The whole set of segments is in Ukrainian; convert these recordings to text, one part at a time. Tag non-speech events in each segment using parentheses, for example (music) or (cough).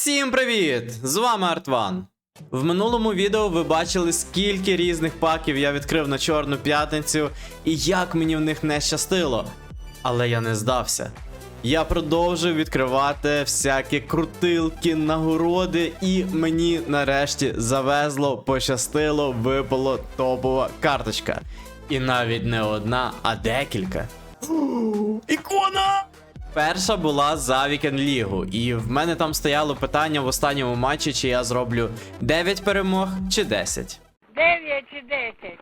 Всім привіт! З вами Артван. В минулому відео ви бачили, скільки різних паків я відкрив на Чорну п'ятницю і як мені в них не щастило. Але я не здався. Я продовжив відкривати всякі крутилки, нагороди, і мені нарешті завезло, пощастило, випало топова карточка. І навіть не одна, а декілька. Ікона! Перша була за Вікен Лігу, і в мене там стояло питання в останньому матчі, чи я зроблю 9 перемог чи 10. Дев'ять чи десять.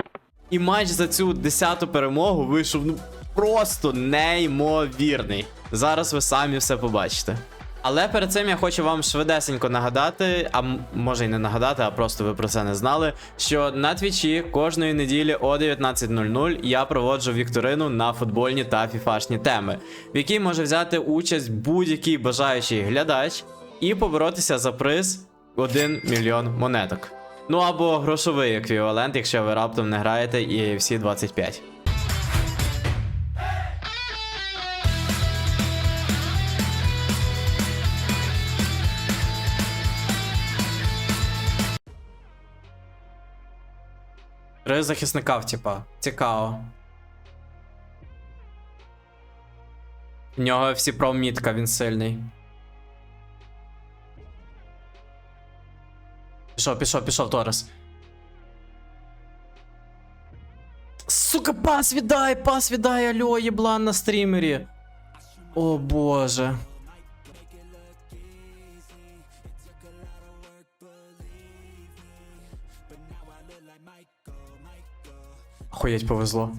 І матч за цю 10-ту перемогу вийшов ну просто неймовірний. Зараз ви самі все побачите. Але перед цим я хочу вам швидесенько нагадати, а може й не нагадати, а просто ви про це не знали. Що на твічі кожної неділі о 19.00 я проводжу вікторину на футбольні та фіфашні теми, в якій може взяти участь будь-який бажаючий глядач і поборотися за приз 1 мільйон монеток. Ну або грошовий еквівалент, якщо ви раптом не граєте і всі 25. Три захисника, типа. Цікаво. В нього всі промітка, він сильний. Пішов, пішов, пішов, Торес. Сука, пас віддай, пас віддай, алло, єблан на стрімері. О боже. Охуєть повезло.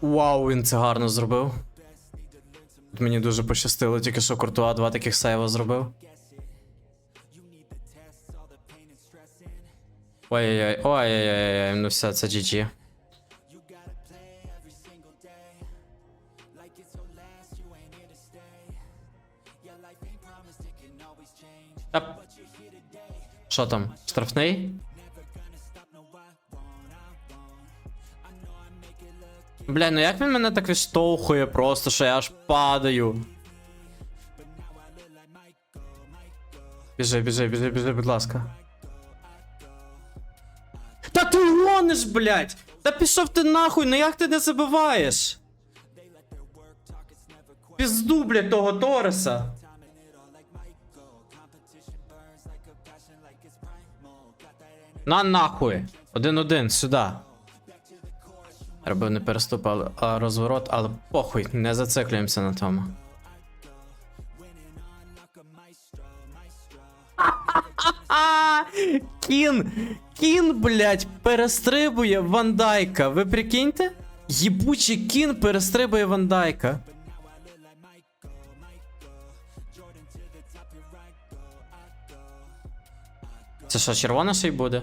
Вау, він це гарно зробив. От Мені дуже пощастило, тільки що Куртуа два таких сейва зробив. Ой-ой-ой, ой-ой-ой, ну все, це GG. Що там? Штрафний? Бля, ну як він мене так відштовхує просто, що я аж падаю. Біжи, біжи, біжи, біжи, будь ласка. Та ти гониш, блядь! Та пішов ти нахуй, ну як ти не забиваєш? Пізду, блядь, того Тореса. На нахуй. Один-один, сюди. Робив не переступ, але- а розворот, але похуй, не зациклюємося на тому. (laughs) Кін! Кін, блядь, перестрибує Вандайка. Ви прикиньте? Єбучий кін перестрибує Вандайка. Це що, червона ще й буде?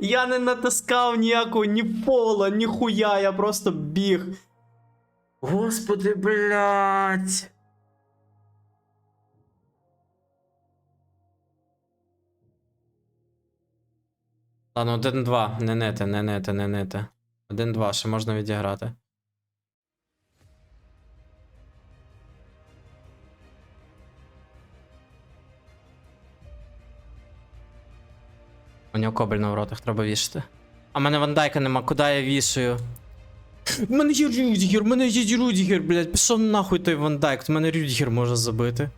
Я не натискав ніякого ні пола, ні хуя, я просто біг. Господи, блядь. Ладно, один-два. Не нете, не нете, не нете. Один-два, ще можна відіграти. У нього кобель на воротах треба вішати. А в мене вандайка нема, куди я вішаю? У мене є Рюдігер, у мене є Рюдігер, блядь, пішов нахуй той вандайк, у мене Рюдігер може забити.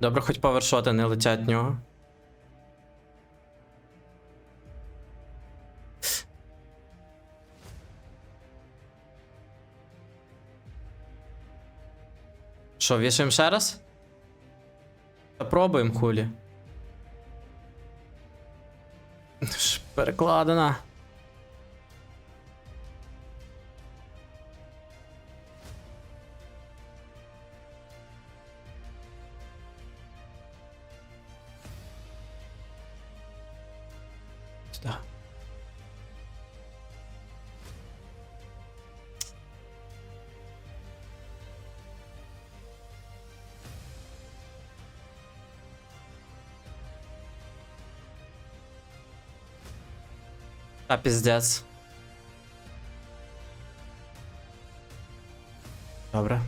Добре, хоч повершоти не летять в нього. Що, вішаємо ще раз? Та пробуємо хулі. Перекладена. А піздець. Добре.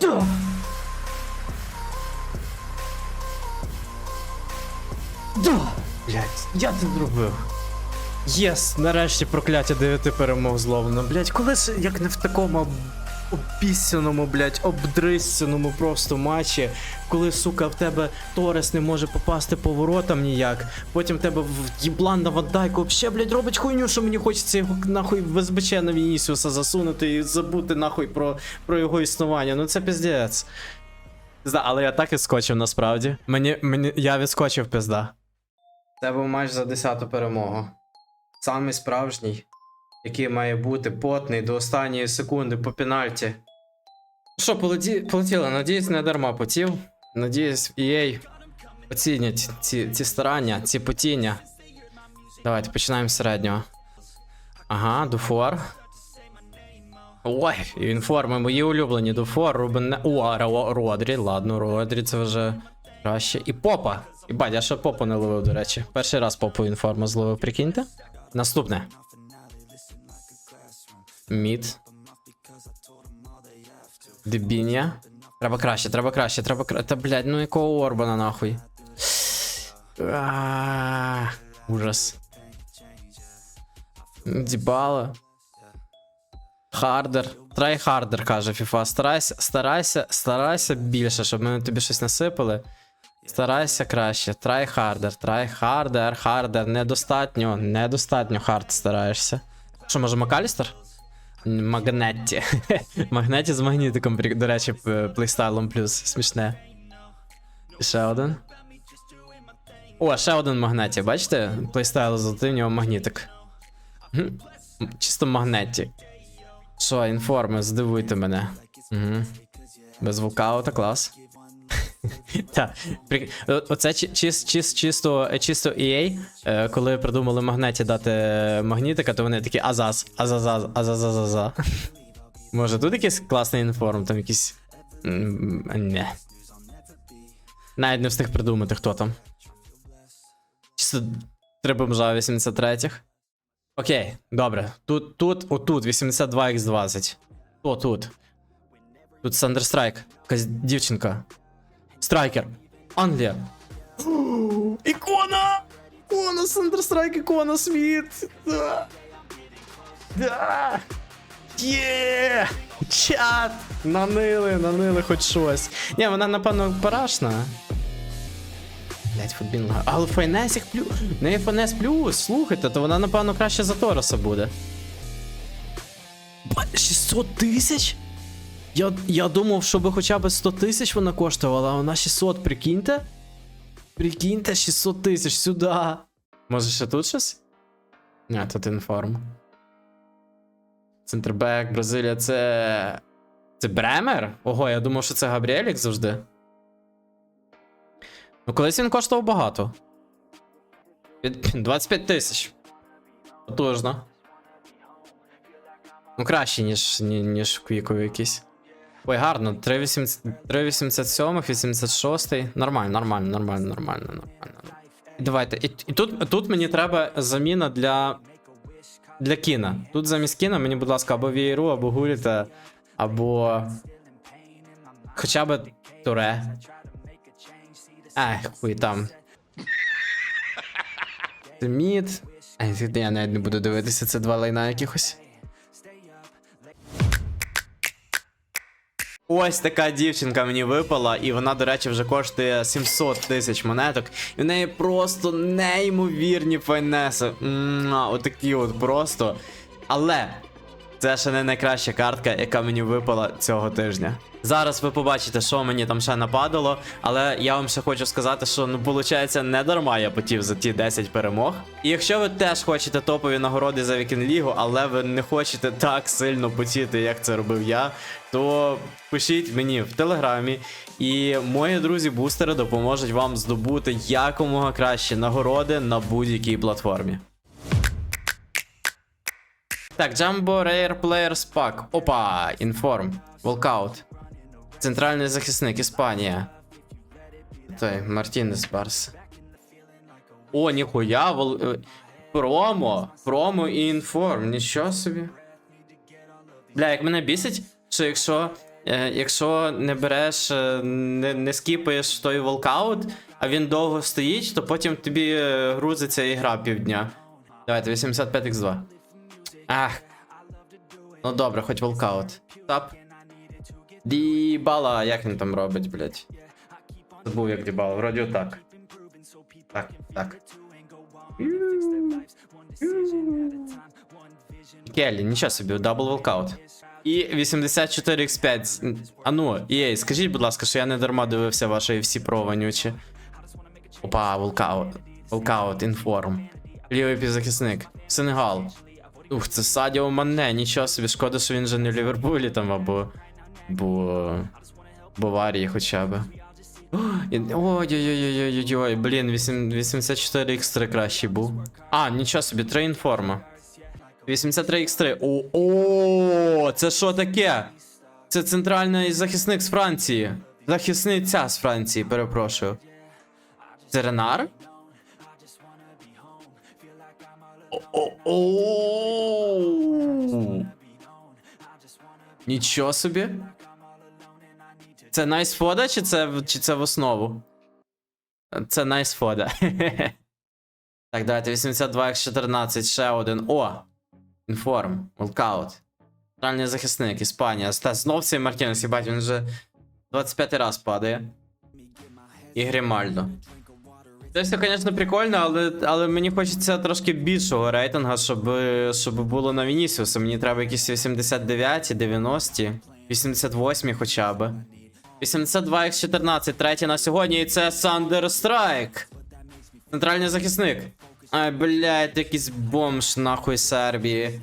Да. Да. Блять, я це зробив. Єс, нарешті прокляття дев'яти перемог зловлено. Блять, коли ж як не в такому обіссяному, блять, обдрissяному просто матчі, коли, сука, в тебе Торес не може попасти по воротам ніяк, потім в тебе в їблан на Вандайку взагалі, блять, робить хуйню, що мені хочеться його нахуй в СБЧ на Вінісіуса засунути і забути нахуй про, про його існування. Ну це піздець. Але я так і скочив насправді. Мені, мені, я відскочив пизда. Це був матч за 10-ту перемогу. Самий справжній, який має бути потний до останньої секунди по пенальті. Ну Що, полеті... полетіло, надіюсь, не дарма потів. Надіюсь, EA оцінять ці, ці старання, ці потіння. Давайте починаємо з середнього. Ага, Дуфор. Ой, інформи, мої улюблені Дуфор, Рубен. О, Ро- Родрі, ладно, Родрі, це вже краще. І Попа. І бать, я ще попу не ловив, до речі. Перший раз попу інформу зловив, прикиньте. Наступне. Мід. Дебіння. Треба краще, треба краще, треба краще. Та блядь, ну якого Орбана нахуй. Ужас. Дібала. Хардер. Трай хардер, каже FIFA. Старайся, старайся, старайся більше, щоб ми тобі щось насипали. Старайся краще. Трай хардер, трай хардер, хардер. Недостатньо, недостатньо хард стараєшся. Що, може Макалістер? Магнетті. (laughs) Магнетті з магнітиком, до речі, плейстайлом плюс. Смішне. Ще один. О, ще один магнеті, бачите? Плейстайл золотий, в нього магнітик. Чисто магнеті. Що, інформи, здивуйте мене. Угу. Без вулкаута, клас. (laughs) Так, оце чи- чис, чис, чисто, е, чисто EA, е, коли придумали магнеті дати магнітика, то вони такі азаз, азазаз, азазазаза. (laughs) Може, тут якийсь класний інформ, там якийсь. Не. Навіть не встиг придумати, хто там. Чисто три бомжа 83-х. Окей, добре. Тут, тут, отут, 82x20. О, тут. Тут Сандерстрайк. Якась дівчинка. Страйкер. Англія. Ікона! Ікона, Сандерстрайк, ікона, світ. Да. Да. Є! Чат! Нанили, нанили хоч щось. Ні, вона, напевно, парашна. Блять, футбін. Але Файнесік плюс. Не Файнес плюс, слухайте, то вона, напевно, краще за Тороса буде. Ба, 600 тисяч? Я, я думав, що хоча б 100 тисяч вона коштувала, а вона 600, прикиньте? Прикиньте, 600 тисяч сюди. Може ще тут щось? Ні, тут інформ. Центрбек, Бразилія, це. Це Бремер? Ого, я думав, що це Габріелік завжди. Ну, колись він коштував багато. 25 тисяч. Потужно. Ну, краще, ніж, ніж квікові якісь. Ой, гарно. 387, 86. Нормально, нормально, нормально, нормально, нормально. Давайте. І, і тут, тут мені треба заміна для. Для кіна. Тут замість кіна мені, будь ласка, або Вієру, або Гуліта, або. Хоча б Туре. Ай, хуй там. Мід. Я навіть не буду дивитися, це два лайна якихось. Ось така дівчинка мені випала, і вона, до речі, вже коштує 700 тисяч монеток. І в неї просто неймовірні файнеси. Муа, Отакі от просто. Але це ще не найкраща картка, яка мені випала цього тижня. Зараз ви побачите, що мені там ще нападало, але я вам ще хочу сказати, що ну виходить, не дарма я потів за ті 10 перемог. І якщо ви теж хочете топові нагороди за Вікінг Лігу, але ви не хочете так сильно потіти, як це робив я, то пишіть мені в телеграмі, і мої друзі-бустери допоможуть вам здобути якомога краще нагороди на будь-якій платформі. Так, Jumbo Rare Players Pack. Опа, інформ. Волкаут. Центральний захисник, Іспанія. Той, Мартінес Барс. О, ніхуя, вол... е, промо. Промо і інформ. Нічого собі. Бля, як мене бісить, що якщо. Е, якщо не береш, е, не, не скіпаєш той волкаут, а він довго стоїть, то потім тобі грузиться ігра півдня. Давайте, 85x2. Ах. Ну добре, хоч волкаут. Тап. Дібала, як він там робить, блять. Забув, як дібала, вроді отак. Так, так. Келлі, нічого собі, дабл волкаут. І 84x5. А ну, EA, скажіть, будь ласка, що я не дарма дивився ваші всі про вонючі. Опа, волкаут. Волкаут, інформ. Лівий півзахисник. Сенегал. Ух, це Садіо Мане, нічого собі, шкода, що він же не в Ліверпулі там або. Бо. Баварії хоча б. (gasps) Ой-ой-ой-ой-ой-ой, блін, 84x3 кращий був. А, нічого собі, 3 інформа. 83x3. О, о, це що таке? Це центральний захисник з Франції. Захисниця з Франції, перепрошую. Це Ренар? Нічого собі. Це найсфода, чи це, чи це в основу? Це найсфода. (laughs) так, давайте 82x14, ще один. О! Інформ, волкаут. Центральний захисник, Іспанія. Та знов цей Мартінес, їбать, він вже 25 раз падає. І Грімальдо. Це все, звісно, прикольно, але, але мені хочеться трошки більшого рейтинга, щоб, щоб було на Вінісіуса. Мені треба якісь 89, 90, 88 хоча б. 82 x 14 третій на сьогодні, і це Сандер Страйк. Центральний захисник. Ай, блядь, якийсь бомж нахуй Сербії.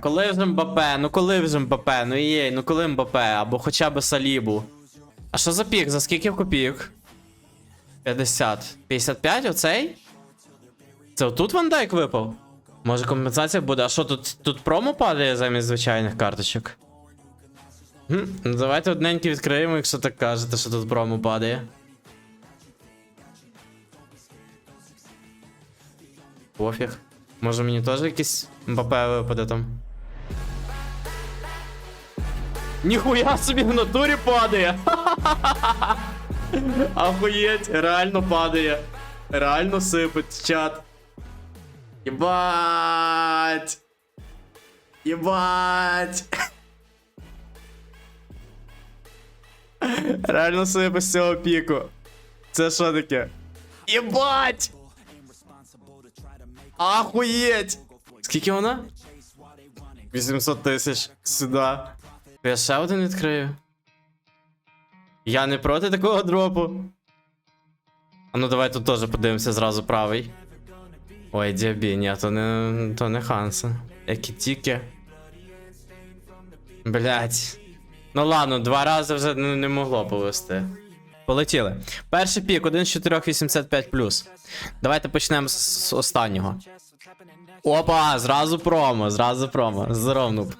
Коли вже Мбапе? Ну коли вже Мбапе? Ну єй, ну коли Мбапе? Або хоча б Салібу. А що за пік? За скільки копійок? 50. 55 оцей? Це отут Ван Дайк випав? Може компенсація буде? А що тут, тут промо падає замість звичайних карточок? Хм, ну давайте одненькі відкриємо, якщо так кажете, що тут промо падає. Пофіг. Може мені теж якийсь МПП випаде там. Ніхуя собі в натурі падає! (laughs) Ахуєть, реально падає. Реально сипить чат. Єбать! Єбать! (laughs) Реально сипить з цього піку. Це що таке? Єбать! Ахуєть! Скільки вона? 800 тисяч сюди. Я ще один відкрию. Я не проти такого дропу. А ну давай тут теж подивимося зразу правий. Ой, Діабі, ні, то не, то не Хансен. Які тільки. Блять. Ну ладно, два рази вже не, не могло повести. Полетіли. Перший пік, один з 4 85 Давайте почнемо з, останнього. Опа, зразу промо, зразу промо. Здоров.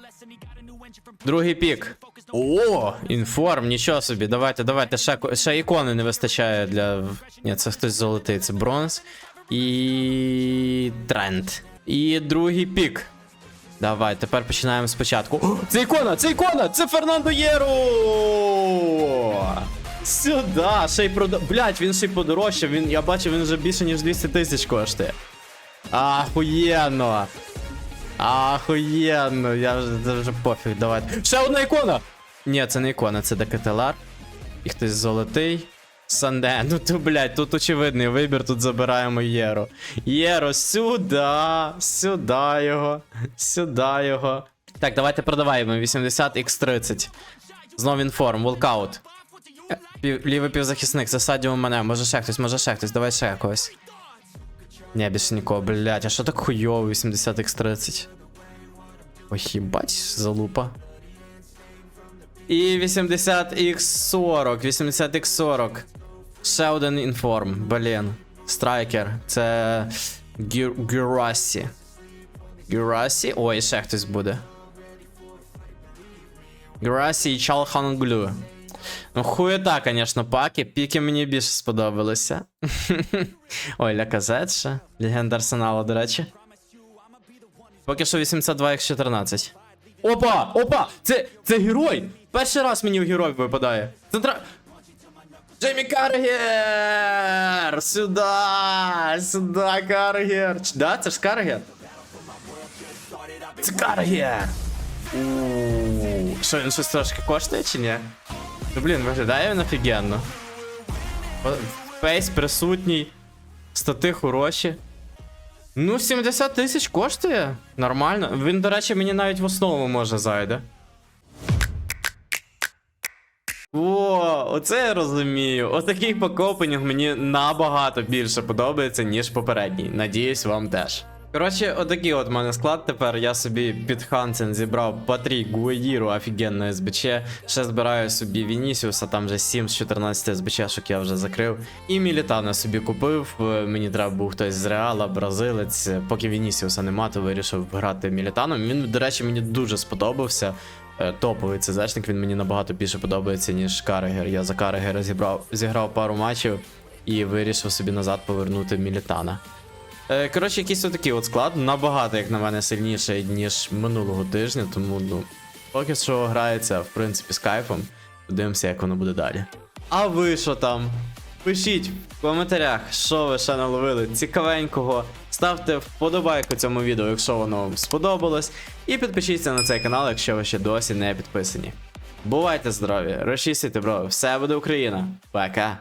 Другий пік. О, інформ, нічого собі. Давайте, давайте. Ще, ще ікони не вистачає для. Ні, це хтось золотий, це бронз. І. Тренд. І другий пік. Давай, тепер починаємо спочатку. О, це ікона! Це ікона! Це Фернандо Єро! Сюда! Ще й прода... Блять, він ще й подорожчав. Він, я бачу, він вже більше, ніж 200 тисяч коштує. Ахуєнно! Ахуєнно, я вже, вже пофіг, давайте. Ще одна ікона! Ні, це не ікона, це декателар. І хтось золотий. Санде. (laughs) Ну то, блядь, тут очевидний вибір, тут забираємо Єро. Єро, сюди, сюди його, сюди його. Так, давайте продаваємо 80x30. Знов інформ, волкаут. Е, Пів, лівий півзахисник, це Садіо мене. Може ще хтось, може ще хтось, давай ще когось. Ні, більше нікого, блядь, а що так хуйово 80x30? Ой, їбать, залупа. І 80x40, 80x40. Ще один інформ, блін. Страйкер. Це Гюр- Гюрасі. Гюрасі? Ой, ще хтось буде. Гюрасі і Чалханглю. Ну, хуєта, звісно, паки. Піки мені більше сподобалися. (laughs) Ой, Ляказет ще. Легенда Арсенала, до речі. Поки що 82 x 14. Опа! Опа! Це, це герой! Перший раз мені в герой випадає. Центра... Джеймі Каргер! Сюда! Сюда, Каргер! Да, це ж Каргер? Це Каргер! Що, він щось трошки коштує чи ні? Ну, блін, виглядає він офігенно. Фейс присутній. Стати хороші. Ну, 70 тисяч коштує. Нормально. Він, до речі, мені навіть в основу може зайде. О, оце я розумію. Отакий покопенінг мені набагато більше подобається, ніж попередній. Надіюсь, вам теж. Коротше, отакий от мене склад тепер. Я собі під Хансен зібрав Патрі Гуаїру, офігенно СБЧ. Ще збираю собі Вінісіуса, там вже 7 з 14 СБЧшок я вже закрив. І Мілітана собі купив. Е, Мені треба був хтось з Реала, бразилець. Поки Вінісіуса нема, то вирішив грати Мілітаном. Він, до речі, мені дуже сподобався. Е, Топовий ЦЗшник, він мені набагато більше подобається, ніж Карегер. Я за Карегера зібрав, зіграв пару матчів і вирішив собі назад повернути Мілітана. Е, Коротше, якийсь отакий от склад, набагато, як на мене, сильніший, ніж минулого тижня, тому ну, поки що грається, в принципі, з кайфом. Подивимося, як воно буде далі. А ви що там? Пишіть в коментарях, що ви ще наловили цікавенького. Ставте вподобайку цьому відео, якщо воно вам сподобалось. І підпишіться на цей канал, якщо ви ще досі не підписані. Бувайте здорові, розчісуйте, бро, все буде Україна. Пока!